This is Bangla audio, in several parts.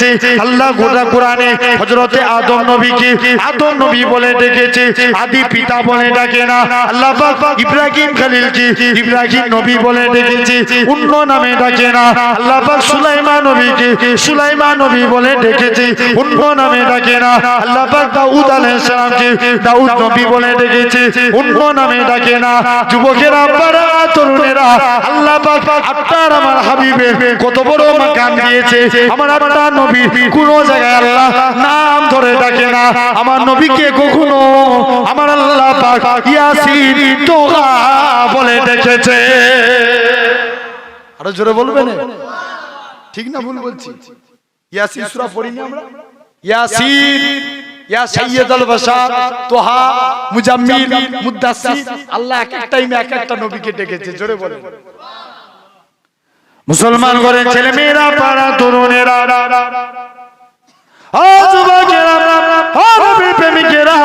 ডেকেছে। আল্লাহ গোটা কোরআনে হযরতে আদম নবীকে, আদম নবী বলে ডেকেছে। আদি পিতা বলে ডাকে না। আল্লাহ ইব্রাহিম খলিলকে ইব্রাহিম নবী বলে ডেকেছে। অন্য নামে ডাকে না। আল্লাহ পাক সুলাইমান নবীকে সুলাইমান নবী বলে ডেকেছে। অন্য নামে ডাকে না। আল্লাহ দাউদ আলাইহিস সালামকে দাউদ নবী বলে ডেকেছে। অন্য নামে ডাকে না। যুবকেরা পারা তরুণেরা, আল্লাহ আপনার আমার হাবিবের কত বড় মাকাম দিয়েছে। আমার আপনার নবী কোন জায়গায় আল্লাহ নাম ধরে ডাকে না। আমার নবীকে কখনো আমার আল্লাহ পাক ইয়াসিন বলে ডেকেছে। আরও জোরে বলবেন? ঠিক না ভুল বলছি? ইয়াসিন সূরা পড়িনি আমরা? ইয়াসিন ইয়া আল্লাহ এক এক টাইমে এক একটা নবীকে ডেকেছে। জোরে বলেন। মুসলমান ঘরের ছেলে মেয়েরা পাড়া তরুণেরা প্রেমিকেরা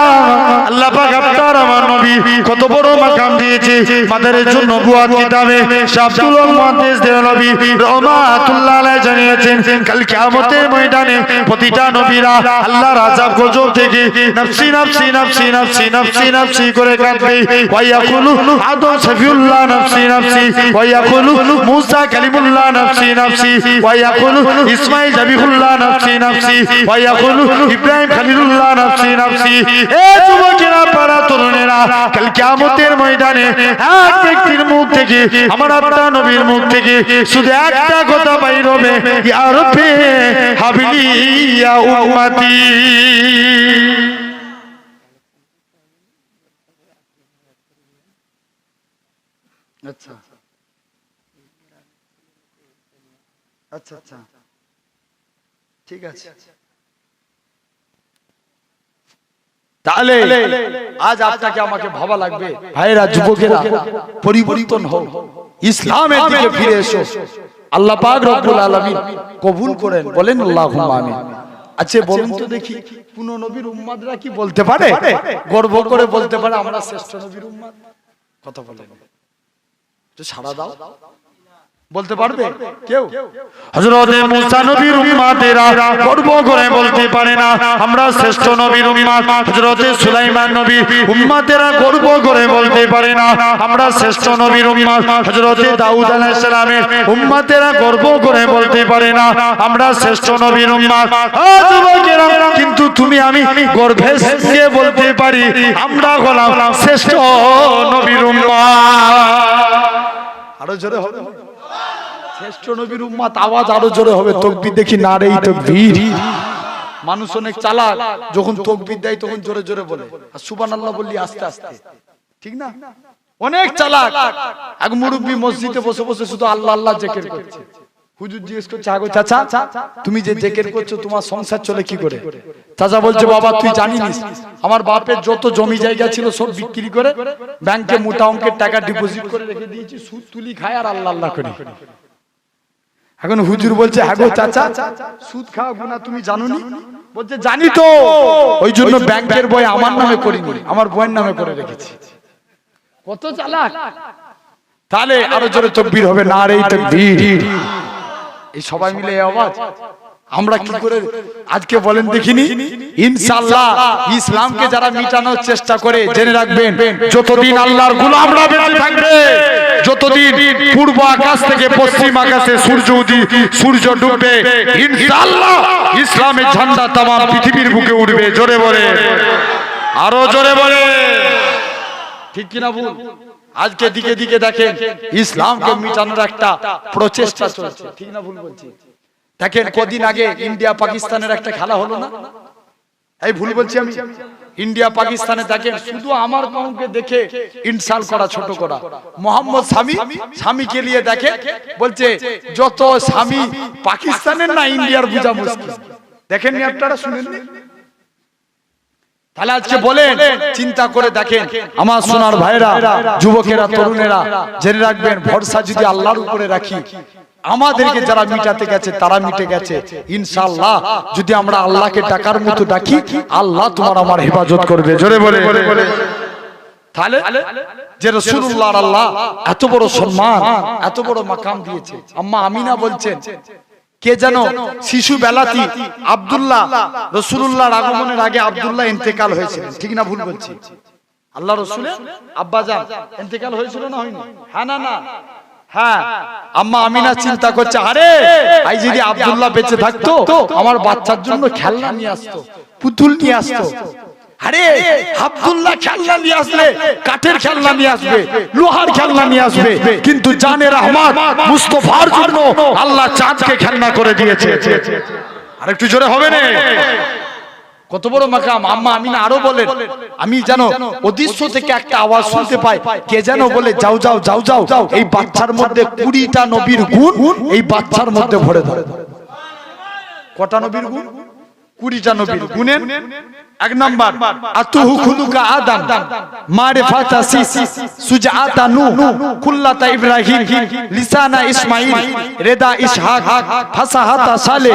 আল্লাহ পাক আপনার আমার নবী কত বড় মাকাম দিয়েছে। মাদারের জন্য বুয়াত কিতাবে শাবদুল মুহাদ্দিস দেহ নবী রহমাতুল্লাহ আলাইহি জানিয়েছেন, কাল কিয়ামতের ময়দানে প্রতিটা নবীরা আল্লাহর আযাব গজব থেকে নফসি নফসি নফসি নফসি নফসি নফসি করে কাঁদবে। ওয়া আদম সফিউল্লাহ, নফসি নফসি। ওয়া ইয়াকুলু মুসা কালিমুল্লাহ, নফসি নফসি। ওয়া ইয়াকুলু ইসমাঈল জাবিহুল্লাহ, নফসি নফসি। ওয়া ইয়াকুলু ইব্রাহিম খলিলুল্লাহ, নফসি নফসি। এ তরুণেরা কাল কিয়ামতের ময়দানে এক ব্যক্তির মুখ থেকে, আমার আপনার নবীর মুখ থেকে শুধু একটা কথা বাইর হবে, ইয়া রব্বে হাবিলি ইয়া উম্মতি। আচ্ছা। আচ্ছা আচ্ছা। ঠিক আছে। তাহলে আজ আপনাকে আমাকে ভাবা লাগবে ভাইরা যুবকেরা পরিবর্তন হোক ইসলামের দিকে ফিরে এসো। আল্লাহ পাক রব্বুল আলামিন কবুল করেন বলেন আল্লাহুম্মা আমিন আচ্ছা বলুন তো দেখি কোন নবীর উম্মাদরা কি বলতে পারে? গর্ব করে বলতে পারে আমরা শ্রেষ্ঠ নবীর উম্মাদ। কথা বলেন। তো সাড়া দাও। বলতে পারবে? কেউ? হযরতে মুসা নবীর উম্মতেরা গর্ব করে বলতে পারে না আমরা শ্রেষ্ঠ নবীর উম্মত হযরতে সুলাইমান নবী উম্মতেরা গর্ব করে বলতে পারে না আমরা শ্রেষ্ঠ নবীর উম্মত হযরতে দাউদ আলাইহিস সালামের উম্মতেরা গর্ব করে বলতে পারে না আমরা শ্রেষ্ঠ নবীর উম্মত ও যুবকেরা কিন্তু তুমি আমি গর্বে দিয়ে বলতে পারি আমরা হলাম শ্রেষ্ঠ নবীর উম্মত আরও জোরে হবে। শ্রেষ্ঠ নবীর উম্মাত আওয়াজ আরও জোরে হবে। তকবির দেখি না রে তকবির। মানুষ অনেক যখন তকবির দেয় তখন জোরে জোরে বলে। আর সুবহানাল্লাহ বললি আস্তে আস্তে। ঠিক না? অনেক চালাক। এক মুরব্বী মসজিদে বসে বসে শুধু আল্লাহ আল্লাহ জেকের করছে। হুজুর জিজ্ঞেস করছে, আগো চাচা, তুমি যে জেকের করছ, তোমার সংসার চলে কি করে? চাচা বলছে, বাবা, তুই জানিস, আমার বাপের যত জমি জায়গা ছিল সব বিক্রি করে ব্যাংকে মোটা অঙ্কের টাকা ডিপোজিট করে রেখে দিয়েছি, সুদ তুলি খায় আর আল্লাহ আল্লাহ করি। এখন হুজুর বলছে হাগো চাচা সুদ খাওয়া গুনা তুমি জানো নি বলছে জানি তো। ওই জন্য ব্যাংকের বই আমার নামে করিনি। আমার বইয়ের নামে করে রেখেছি। কত চালাক? তাহলে আরও জোরে তকবীর হবে না রে তকবীর। এই সবাই মিলে এই আওয়াজ? আমরা কি করে আজকে বলেন দেখিনি? ইনশাআল্লাহ ইসলামকে যারা মিটানোর চেষ্টা করে জেনে রাখবেন যতদিন আল্লাহর গোলামরা বেঁচে থাকবে যতদিন পূর্ব আকাশ থেকে পশ্চিম আকাশে সূর্য উদি সূর্য ডুববে, ইনশাআল্লাহ ইসলামের ঝান্ডা তাম পৃথিবীর বুকে উঠবে জোরে বলে। আরও জোরে বলে। ঠিক কিনা ভুল? আজকে দিকে দিকে দেখেন, ইসলামকে মিটানোর একটা প্রচেষ্টা চলছে। ঠিক না ভুল বলছি? দেখেন কদিন আগে ইন্ডিয়া পাকিস্তানের একটা খেলা হলো না? এই ভুল বলছি আমি? ইন্ডিয়া পাকিস্তানে দেখেন শুধু আমার কমকে দেখে ইনসাল করা ছোট করা। মোহাম্মদ স্বামী স্বামীকে নিয়ে দেখে বলছে যত স্বামী পাকিস্তানের না ইন্ডিয়ার বোঝা মুশকিল। দেখেননি আপনারা শুনেননি তাহলে আজকে বলেন চিন্তা করে দেখেন আমার সোনার ভাইরা যুবকেরা তরুণেরা জেনে রাখবেন ভরসা যদি আল্লাহর উপরে রাখি আমাদেরকে যারা মিটাতে গেছে তারা মিটে গেছে। ইনশাআল্লাহ যদি আমরা আল্লাহকে ডাকার মতো ডাকি আল্লাহ তোমার আমার হেফাজত করবে। জোরে বলে। তাহলে যে রসুল্লাহ আল্লাহ এত বড় সম্মান এত বড় মাকাম দিয়েছে। আম্মা আমিনা বলছেন কে যেন শিশু বেলাতি আব্দুল্লাহ রসুল্লাহর আগমনের আগে আব্দুল্লাহ ইন্তেকাল ঠিক না ভুল বলছি? আল্লাহ রসুলের আব্বাজান ইন্তেকাল হয়েছিল না হয়নি? হ্যাঁ না না। হ্যাঁ আম্মা আমিনা চিন্তা করছে আরে আই যদি আব্দুল্লাহ বেঁচে থাকতো আমার বাচ্চার জন্য খেলনা নিয়ে আসতো পুতুল নিয়ে আসতো আরে আব্দুল্লাহ খেলনা নিয়ে আসলে কাঠের খেলনা নিয়ে আসবে লোহার খেলনা নিয়ে আসবে কিন্তু জানের রহমান মুস্তফার জন্য আল্লাহ চাঁদকে খেলনা করে দিয়েছে আর একটু জোরে হবে না কত বড় মাকাম। আম্মা আমিনা আরও বলেন। আমি যেন অদৃশ্য থেকে একটা আওয়াজ শুনতে পাই। কে যেন বলে যাও যাও যাও যাও। এই বাচ্চার মধ্যে কুড়িটা নবীর গুণ এই বাচ্চার মধ্যে ভরে ধরে। কটা নবীর গুণ? কুড়িটা নবীর গুণেন এক নাম্বার, আতুহু খুলুকা আদান, মারিফাতা সিস সুজাতা নূ কুল্লাতা ইব্রাহিম, লিসানা ইসমাইল রেদা ইসহাক, ফাসাহাতা সালে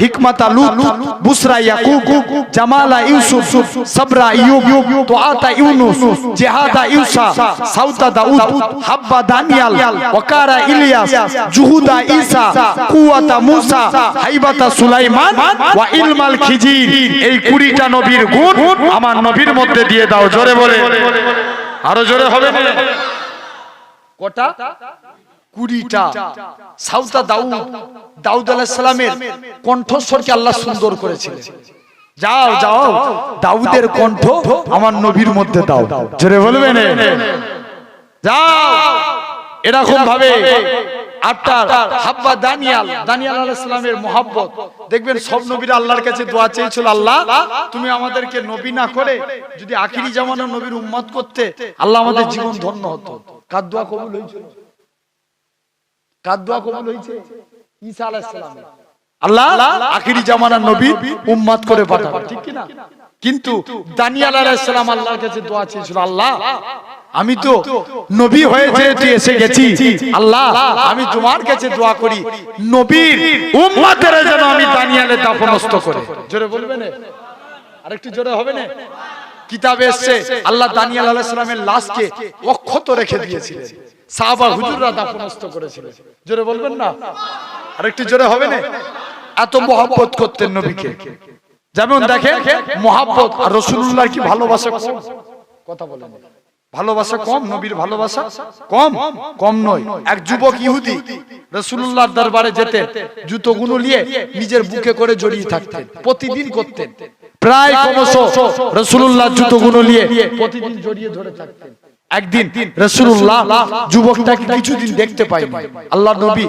হিকমাতা লুত, বুসরা ইয়াকুব, জামালা ইউসুফ, সাবরা ইয়ুব তুআতা ইউনুস, জিহাদা ইউসা সাউতা দাউদ, হাব্বা দানিয়াল, ওয়াকারা ইলিয়াস, জুহুদা ঈসা, কুওয়াতা মুসা, হাইবাতা সুলাইমান, ওয়া ইলমাল খিজির। এই কুড়িটা নবীর গুণ আমার নবীর মধ্যে দিয়ে দাও জোরে বলে। আরও জোরে হবে? কটা? কুড়িটা। সাউতা দাউদ দাউদ আলাইহিস সালামের কণ্ঠস্বরকে আল্লাহ সুন্দর করেছিলেন। যাও যাও দাউদের কণ্ঠ আমার নবীর মধ্যে দাও। জোরে বলবেন? যাও। এরকম ভাবে হাব্বা দানিয়াল দানিয়াল দেখবেন সব নবীরা আল্লাহর কাছে দোয়া চেয়েছিল, আল্লাহ, তুমি আমাদেরকে নবী না করে যদি আখিরি নবীর উম্মত করতে, আল্লাহ আমাদের জীবন ধন্য হতো। কার দোয়া কবুল হয়েছিল কার দোয়া কবুল হয়েছে? ঈসা আল্লাহ, আখিরি নবী উম্মত করে পাঠাবে, ঠিক কিন্তু দানিয়াল আলাইহিস আল্লাহর কাছে দোয়া চেয়েছিল, আল্লাহ আমি তো নবী হয়ে যেহেতু এসে গেছি আল্লাহ আমি তোমার কাছে দোয়া করি। নবীর উম্মতের যেন আমি দানিয়ালে দাফনস্থ করে। জোরে বলবেন? আরেকটু জোরে হবে না? কিতাবে এসছে আল্লাহ দানিয়াল আলাইহিস সালামের লাশকে অক্ষত রেখে দিয়েছিলেন। সাহাবা হুজুররা দাফনস্থ করেছিলেন জোরে বলবেন না? আরেকটু জোরে হবে না? এত মহব্বত করতেন নবীকে। যেমন দেখে মহাব্বত আর রসুল্লাহর কি ভালোবাসা? কথা বলেন। ভালোবাসা কম নবীর ভালোবাসা কম কম নয়। এক যুবক ইহুদি রসুল্লাহ দরবারে যেতেন জুতোগুলো নিয়ে নিজের বুকে করে জড়িয়ে থাকতেন প্রতিদিন করতেন। প্রায় ক্রমশ রসুল্লাহ জুতোগুলো নিয়ে প্রতিদিন জড়িয়ে ধরে থাকতেন। একদিন রসুল্লাহ যুবকটাকে কিছুদিন দেখতে পাইনি। আল্লাহ নবী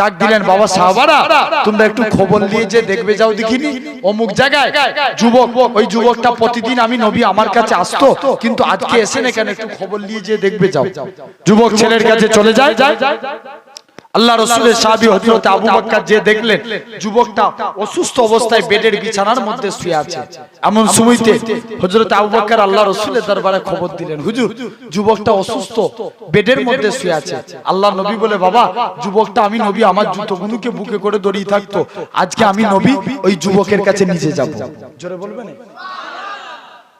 ডাক দিলেন বাবা সাহাবারা তোমরা একটু খবর নিয়ে যে দেখবে যাও দেখিনি। অমুক জায়গায় যুবক ওই যুবকটা প্রতিদিন আমি নবী আমার কাছে আসতো কিন্তু আজকে এসে না কেন একটু খবর নিয়ে যে দেখবে যাও। যুবক ছেলের কাছে চলে যায়। আল্লাহ রসুলের সাহাবী হযরত আবু বকর যে দেখলেন যুবকটা অসুস্থ অবস্থায় বেডের বিছানার মধ্যে শুয়ে আছে। এমন সময়তে হযরত আবু বকর আল্লাহ রসুলের দরবারে খবর দিলেন হুজুর যুবকটা অসুস্থ বেডের মধ্যে শুয়ে আছে। আল্লাহ নবী বলে বাবা যুবকটা আমি নবী আমার জুতোগুলোকে বুকে করে দড়িয়ে থাকতো। আজকে আমি নবী ওই যুবকের কাছে নিজে যাব। জোরে বলবেন?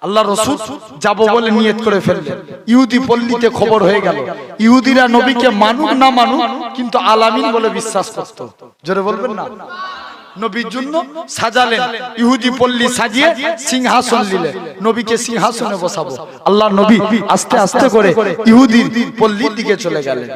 আল্লাহ রসুল যাব বলে নিয়ত করে ফেললেন। ইহুদি পল্লীতে খবর হয়ে গেল। ইহুদিরা নবীকে মানুক না মানুক কিন্তু আলামিন বলে বিশ্বাস করত। জোরে বলবেন না? নবীর জন্য সাজালেন। ইহুদি পল্লী সাজিয়ে সিংহাসন নিলেন নবীকে সিংহাসনে বসাবো। আল্লাহ নবী আস্তে আস্তে করে ইহুদির পল্লীর দিকে চলে গেলেন।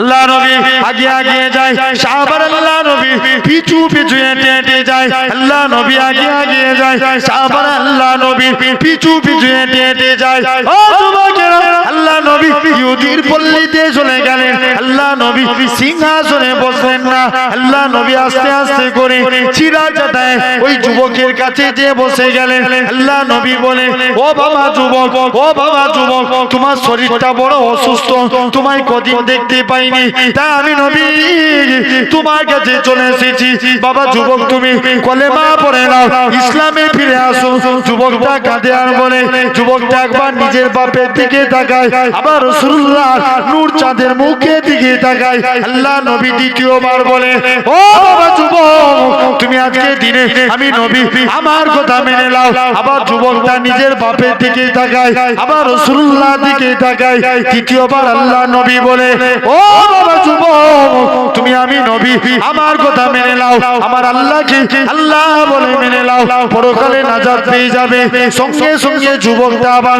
আল্লাহ নবী আগে আগে যায়, সাহাবার আল্লাহ নবী পিছু পিছু হেঁটে হেঁটে যায়, আল্লাহ নবী আগে আগে যায়, সাহাবার আল্লাহ নবী পিছু পিছু হেঁটে হেঁটে যায়। ও যুবকেরা, আল্লাহ নবী ইহুদির পল্লীতে চলে গেলেন, আল্লাহ নবী সিংহাসনে বসলেন না, আল্লাহ নবী আস্তে আস্তে করে চিরা চাটায় ওই যুবকের কাছে যে বসে গেলেন, আল্লাহ নবী বলে, ও বাবা যুবক, ও বাবা যুবক, তোমার শরীরটা বড় অসুস্থ, তোমায় কদিন দেখতে পাইনি। তা আমি নবী, তোমার কাছে চলে এসেছি। বাবা, যুবক তুমি কলেমা পড়ে নাও। ইসলামে ফিরে আসো। যুবকটা কাঁদে আর বলে, যুবকটা একবার নিজের বাপের দিকে তাকায়। আবার রসুল্লাহ নূর চাঁদের মুখে দিকে তাকায়। আল্লাহ নবী দ্বিতীয়বার বলে, ও বাবা, যুবক, তুমি আজকে দিনে আমি নবী, আমার কথা মেনে নাও। আবার যুবকটা নিজের বাপের দিকে তাকায়। আবার রসুল্লাহ দিকে তাকায়। তৃতীয়বার আল্লাহ নবী বলে তুমি আমি নবী। আমার কথা মেনে নাও। আমার আল্লাহকে আল্লাহ বলে মেনে নাও। পরকালে নাজাত পেয়ে যাবে। সঙ্গে সঙ্গে যুবকটা আবার